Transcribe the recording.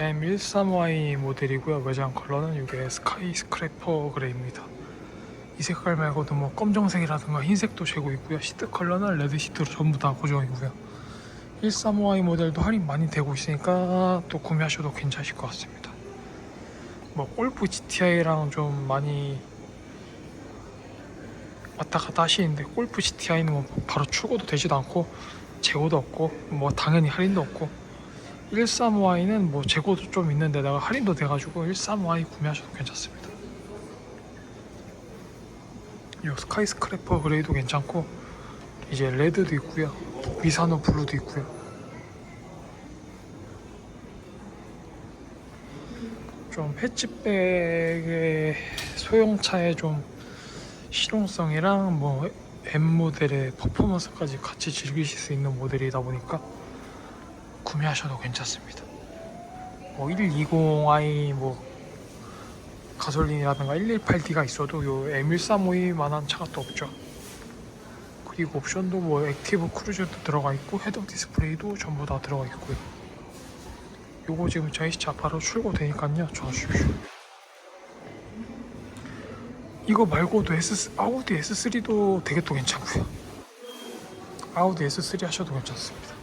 M13Y 모델이고요. 외장 컬러는 이게 스카이 스크래퍼 그레이입니다. 이 색깔 말고도 뭐 검정색이라든가 흰색도 재고 있고요. 시트 컬러는 레드 시트로 전부 다 고정이고요. 13Y 모델도 할인 많이 되고 있으니까 또 구매하셔도 괜찮으실 것 같습니다. 뭐 골프 GTI랑 좀 많이 왔다 갔다 하시는데 골프 GTI는 뭐 바로 출고도 되지도 않고 재고도 없고 뭐 당연히 할인도 없고 13Y는 뭐 재고도 좀 있는데다가 할인도 돼가지고 13Y 구매하셔도 괜찮습니다. 이 스카이 스크래퍼 그레이도 괜찮고 이제 레드도 있고요. 미사노 블루도 있고요. 좀 해치백의 소형차의 좀 실용성이랑 뭐 M 모델의 퍼포먼스까지 같이 즐기실 수 있는 모델이다 보니까 구매하셔도 괜찮습니다. 뭐 120i 뭐 가솔린이라든가 118D가 있어도 요 M1352만한 차가 또 없죠. 그리고 옵션도 뭐 액티브 크루즈도 들어가 있고 헤드업 디스플레이도 전부 다 들어가 있고요. 요거 지금 저희 차 바로 출고되니까요. 전화 주십시오. 이거 말고도 S, 아우디 S3도 되게 또 괜찮고요. 아우디 S3 하셔도 괜찮습니다.